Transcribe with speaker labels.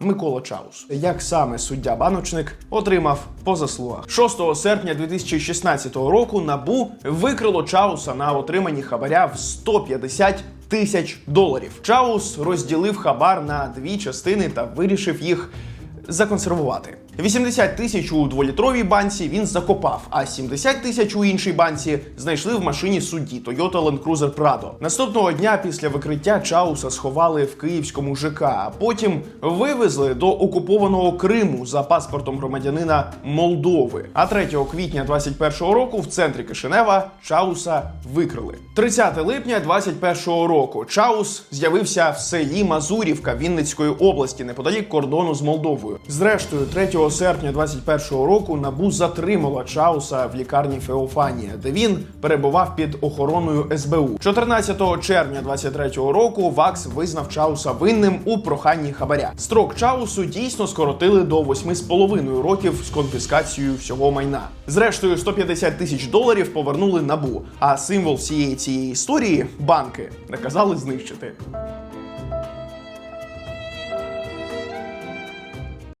Speaker 1: Микола Чаус. Як саме суддя баночник отримав по заслугах 6 серпня 2016 року набу викрило Чауса на отриманні хабаря в 150 тисяч доларів. Чаус розділив хабар на дві частини та вирішив їх законсервувати. 80 тисяч у дволітровій банці він закопав, а 70 тисяч у іншій банці знайшли в машині судді Toyota Land Cruiser Prado. Наступного дня після викриття Чауса сховали в київському ЖК, а потім вивезли до окупованого Криму за паспортом громадянина Молдови. А 3 квітня 21-го року в центрі Кишинева Чауса викрили. 30 липня 21-го року Чаус з'явився в селі Мазурівка Вінницької області неподалік кордону з Молдовою. Зрештою, 3 серпня 21-го року набу затримала Чауса в лікарні Феофанія, де він перебував під охороною СБУ. 14 червня 23-го року ВАКС визнав Чауса винним у проханні хабаря. Строк Чаусу дійсно скоротили до 8,5 років з конфіскацією всього майна. Зрештою, 150 тисяч доларів повернули набу. А символ всієї цієї історії банки наказали знищити.